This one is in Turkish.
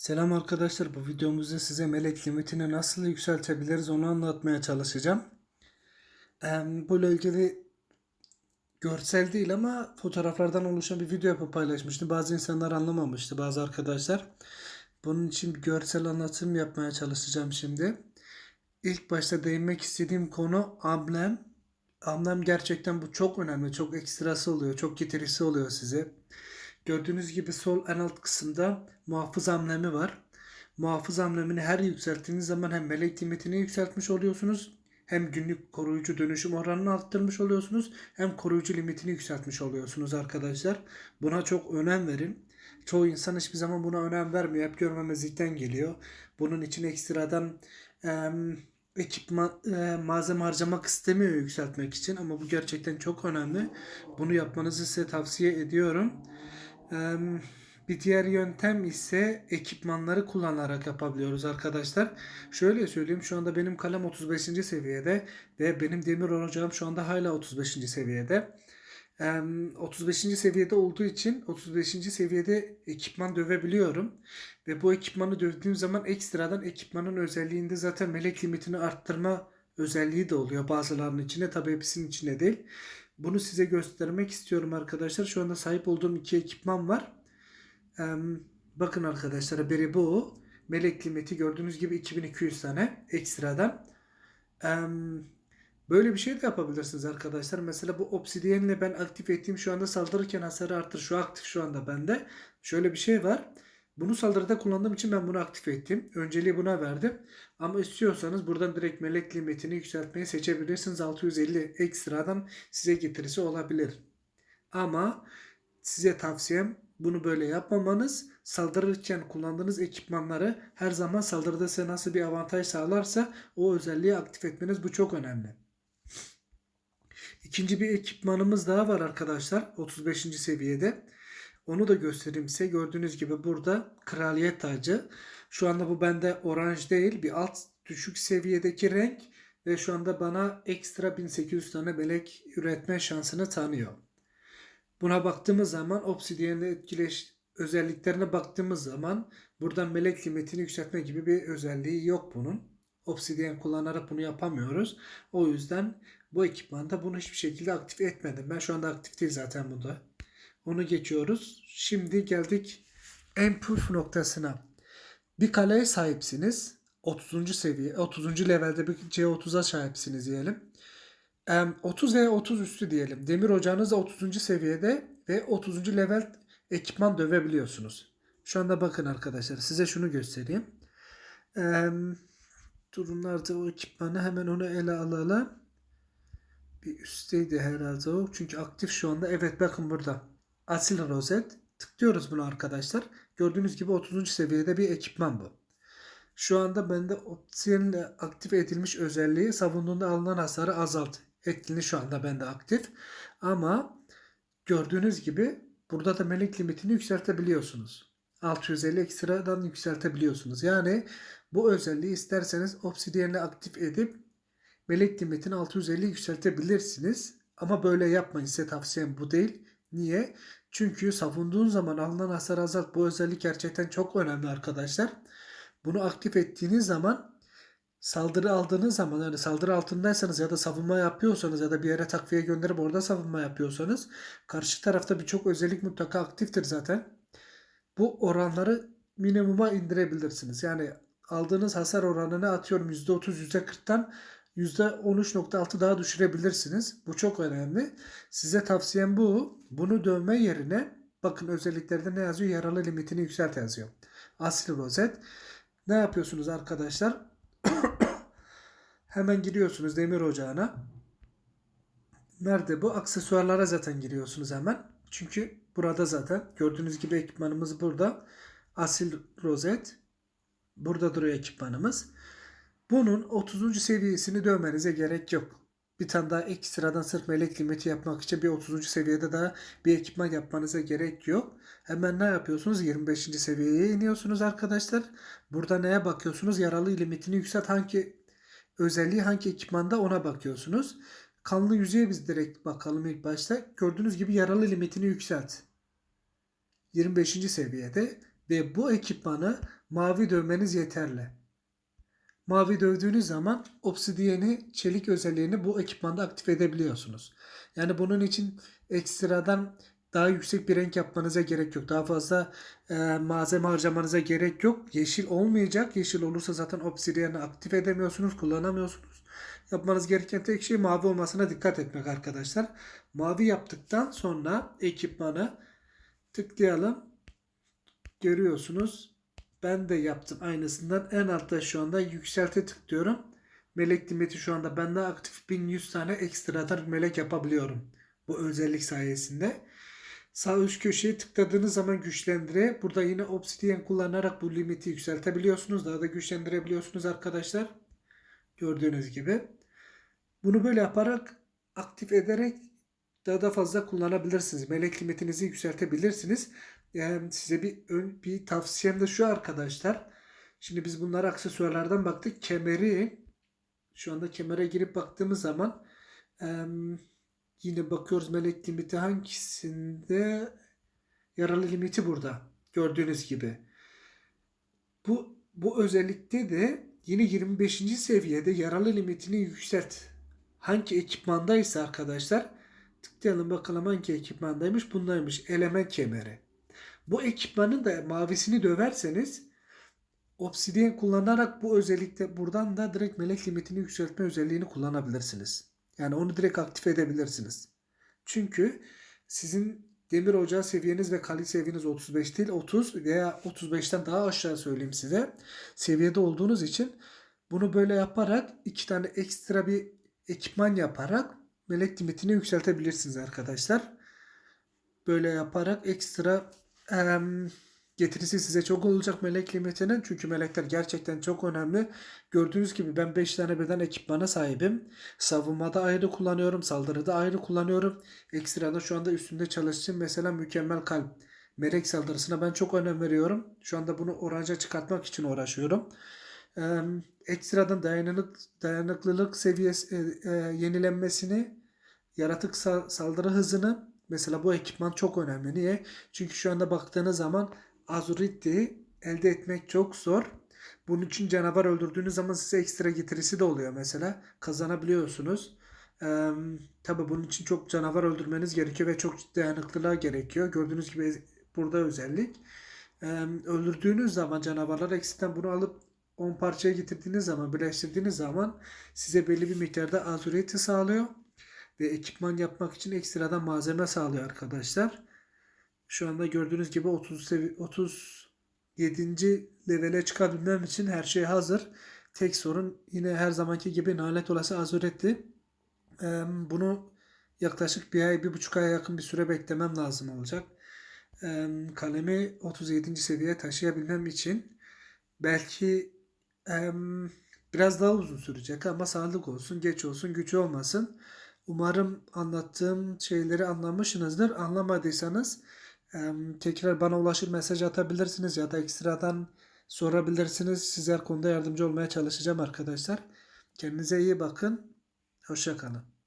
Selam arkadaşlar. Bu videomuzda size melek limitini nasıl yükseltebiliriz onu anlatmaya çalışacağım. Bununla ilgili görsel değil ama fotoğraflardan oluşan bir video yapıp paylaşmıştım. Bazı insanlar anlamamıştı, bazı arkadaşlar. Bunun için bir görsel anlatım yapmaya çalışacağım şimdi. İlk başta değinmek istediğim konu amblem. Amblem gerçekten bu çok önemli, çok ekstrası oluyor, çok getirisi oluyor size. Gördüğünüz gibi sol en alt kısımda muhafız amblemi var. Muhafız amblemini her yükselttiğiniz zaman hem melek limitini yükseltmiş oluyorsunuz. Hem günlük koruyucu dönüşüm oranını arttırmış oluyorsunuz. Hem koruyucu limitini yükseltmiş oluyorsunuz arkadaşlar. Buna çok önem verin. Çoğu insan hiçbir zaman buna önem vermiyor. Hep görmemezlikten geliyor. Bunun için ekstradan em, ekipman, e, malzeme harcamak istemiyor yükseltmek için. Ama bu gerçekten çok önemli. Bunu yapmanızı size tavsiye ediyorum. Bir diğer yöntem ise ekipmanları kullanarak yapabiliyoruz arkadaşlar. Şöyle söyleyeyim şu anda benim kalem 35. seviyede ve benim demir ocağım şu anda hala 35. seviyede. Em, 35. seviyede olduğu için 35. seviyede ekipman dövebiliyorum. Ve bu ekipmanı dövdüğüm zaman ekstradan ekipmanın özelliğinde zaten melek limitini arttırma özelliği de oluyor bazılarının içinde. Tabii hepsinin içinde değil. Bunu size göstermek istiyorum arkadaşlar. Şu anda sahip olduğum iki ekipman var. Em, bakın arkadaşlar biri bu. Melek limiti gördüğünüz gibi 2200 tane ekstradan. Em, böyle bir şey de yapabilirsiniz arkadaşlar. Mesela bu obsidiyenle ben aktif ettiğim şu anda saldırırken hasarı arttır. Şu aktif şu anda bende. Şöyle bir şey var. Bunu saldırıda kullandığım için ben bunu aktif ettim. Önceliği buna verdim. Ama istiyorsanız buradan direkt melek limitini yükseltmeyi seçebilirsiniz. 650 ekstradan size getirisi olabilir. Ama size tavsiyem bunu böyle yapmamanız. Saldırırken kullandığınız ekipmanları her zaman saldırıda size nasıl bir avantaj sağlarsa o özelliği aktif etmeniz bu çok önemli. İkinci bir ekipmanımız daha var arkadaşlar 35. seviyede. Onu da göstereyim size. Gördüğünüz gibi burada kraliyet tacı. Şu anda bu bende oranj değil bir alt düşük seviyedeki renk ve şu anda bana ekstra 1800 tane melek üretme şansını tanıyor. Buna baktığımız zaman obsidiyenle etkileş özelliklerine baktığımız zaman buradan melek limitini yükseltme gibi bir özelliği yok bunun. Obsidiyen kullanarak bunu yapamıyoruz. O yüzden bu ekipmanda bunu hiçbir şekilde aktif etmedim. Ben şu anda aktif değil zaten bunda. Onu geçiyoruz. Şimdi geldik en püf noktasına. Bir kaleye sahipsiniz. 30. seviye, 30. levelde bir C30'a sahipsiniz diyelim. Em, 30 veya 30 üstü diyelim. Demir ocağınız da 30. seviyede ve 30. level ekipman dövebiliyorsunuz. Şu anda bakın arkadaşlar size şunu göstereyim. Durumlarda o ekipmanı hemen onu ele alalım. Bir üstteydi herhalde o. Çünkü aktif şu anda. Evet bakın burada. Asil rozet. Tıklıyoruz bunu arkadaşlar. Gördüğünüz gibi 30. seviyede bir ekipman bu. Şu anda bende opsiyonla aktif edilmiş özelliği savunduğunda alınan hasarı azalt. Etkinliği şu anda bende aktif. Ama gördüğünüz gibi burada da melek limitini yükseltebiliyorsunuz. 650 ekstradan yükseltebiliyorsunuz. Yani bu özelliği isterseniz obsidiyenle aktif edip melek limitini 650 yükseltebilirsiniz. Ama böyle yapmayın. Size tavsiyem bu değil. Niye? Çünkü savunduğun zaman alınan hasar azalt. Bu özellik gerçekten çok önemli arkadaşlar. Bunu aktif ettiğiniz zaman saldırı aldığınız zaman yani saldırı altındaysanız ya da savunma yapıyorsanız ya da bir yere takviye gönderip orada savunma yapıyorsanız karşı tarafta birçok özellik mutlaka aktiftir zaten. Bu oranları minimuma indirebilirsiniz. Yani aldığınız hasar oranını atıyorum %30 %40'tan %13.6 daha düşürebilirsiniz. Bu çok önemli. Size tavsiyem bu. Bunu dövme yerine bakın özelliklerde ne yazıyor? Yaralı limitini yükselt yazıyor. Asil rozet. Ne yapıyorsunuz arkadaşlar? Hemen giriyorsunuz demir ocağına. Nerede bu? Aksesuarlara zaten giriyorsunuz hemen. Çünkü burada zaten gördüğünüz gibi ekipmanımız burada. Asil rozet. Burada duruyor ekipmanımız. Bunun 30. seviyesini dövmenize gerek yok. Bir tane daha ekstradan sırf melek limiti yapmak için bir 30. seviyede daha bir ekipman yapmanıza gerek yok. Hemen ne yapıyorsunuz? 25. seviyeye iniyorsunuz arkadaşlar. Burada neye bakıyorsunuz? Yaralı limitini yükselt. Hangi özelliği hangi ekipmanda ona bakıyorsunuz. Kanlı yüzeye biz direkt bakalım ilk başta. Gördüğünüz gibi yaralı limitini yükselt. 25. seviyede ve bu ekipmanı mavi dövmeniz yeterli. Mavi dövdüğünüz zaman obsidiyeni, çelik özelliğini bu ekipmanda aktif edebiliyorsunuz. Yani bunun için ekstradan daha yüksek bir renk yapmanıza gerek yok. Daha fazla e, malzeme harcamanıza gerek yok. Yeşil olmayacak. Yeşil olursa zaten obsidiyeni aktif edemiyorsunuz, kullanamıyorsunuz. Yapmanız gereken tek şey mavi olmasına dikkat etmek arkadaşlar. Mavi yaptıktan sonra ekipmanı tıklayalım. Görüyorsunuz. Ben de yaptım aynısından. En altta şu anda yükselte tıklıyorum. Melek limiti şu anda bende aktif 1100 tane ekstradan melek yapabiliyorum. Bu özellik sayesinde. Sağ üst köşeye tıkladığınız zaman güçlendire. Burada yine obsidian kullanarak bu limiti yükseltebiliyorsunuz. Daha da güçlendirebiliyorsunuz arkadaşlar. Gördüğünüz gibi. Bunu böyle yaparak aktif ederek daha da fazla kullanabilirsiniz. Melek limitinizi yükseltebilirsiniz. Yani size bir ön, bir tavsiyem de şu arkadaşlar. Şimdi biz bunlara aksesuarlardan baktık. Kemeri şu anda kemere girip baktığımız zaman yine bakıyoruz melek limiti hangisinde yaralı limiti burada. Gördüğünüz gibi. Bu bu özellikte de yine 25. seviyede yaralı limitini yükselt. Hangi ekipmandaysa arkadaşlar tıklayalım bakalım hangi ekipmandaymış. Bundaymış element kemeri. Bu ekipmanın da mavisini döverseniz Obsidian kullanarak bu özellikle buradan da direkt melek limitini yükseltme özelliğini kullanabilirsiniz. Yani onu direkt aktif edebilirsiniz. Çünkü sizin demir ocağı seviyeniz ve kali seviyeniz 35 değil 30 veya 35'ten daha aşağı söyleyeyim size. Seviyede olduğunuz için bunu böyle yaparak iki tane ekstra bir ekipman yaparak melek limitini yükseltebilirsiniz arkadaşlar. Böyle yaparak ekstra em, getirisi size çok olacak melek limitinin. Çünkü melekler gerçekten çok önemli. Gördüğünüz gibi ben 5 tane birden ekipmana sahibim. Savunmada ayrı kullanıyorum. Saldırıda ayrı kullanıyorum. Ekstrada şu anda üstünde çalıştığım mesela mükemmel kalp. Melek saldırısına ben çok önem veriyorum. Şu anda bunu oranca çıkartmak için uğraşıyorum. Ee, ekstradan dayanıklılık seviyesi e, e, yenilenmesini, yaratık sa- saldırı hızını mesela bu ekipman çok önemli. Niye? Çünkü şu anda baktığınız zaman Azuriti elde etmek çok zor. Bunun için canavar öldürdüğünüz zaman size ekstra getirisi de oluyor mesela. Kazanabiliyorsunuz. Ee, tabii bunun için çok canavar öldürmeniz gerekiyor ve çok dayanıklılığa gerekiyor. Gördüğünüz gibi burada özellik. Ee, öldürdüğünüz zaman canavarlar eksiden bunu alıp 10 parçaya getirdiğiniz zaman, birleştirdiğiniz zaman size belli bir miktarda azuriyeti sağlıyor. Ve ekipman yapmak için ekstradan malzeme sağlıyor arkadaşlar. Şu anda gördüğünüz gibi 30 sevi 37. levele çıkabilmem için her şey hazır. Tek sorun yine her zamanki gibi nalet olası azuretti. Ee, bunu yaklaşık bir ay, bir buçuk aya yakın bir süre beklemem lazım olacak. Kalemi 37. seviyeye taşıyabilmem için belki biraz daha uzun sürecek ama sağlık olsun, geç olsun, güç olmasın. Umarım anlattığım şeyleri anlamışsınızdır. Anlamadıysanız tekrar bana ulaşır mesaj atabilirsiniz ya da ekstradan sorabilirsiniz. Size konuda yardımcı olmaya çalışacağım arkadaşlar. Kendinize iyi bakın. Hoşça kalın.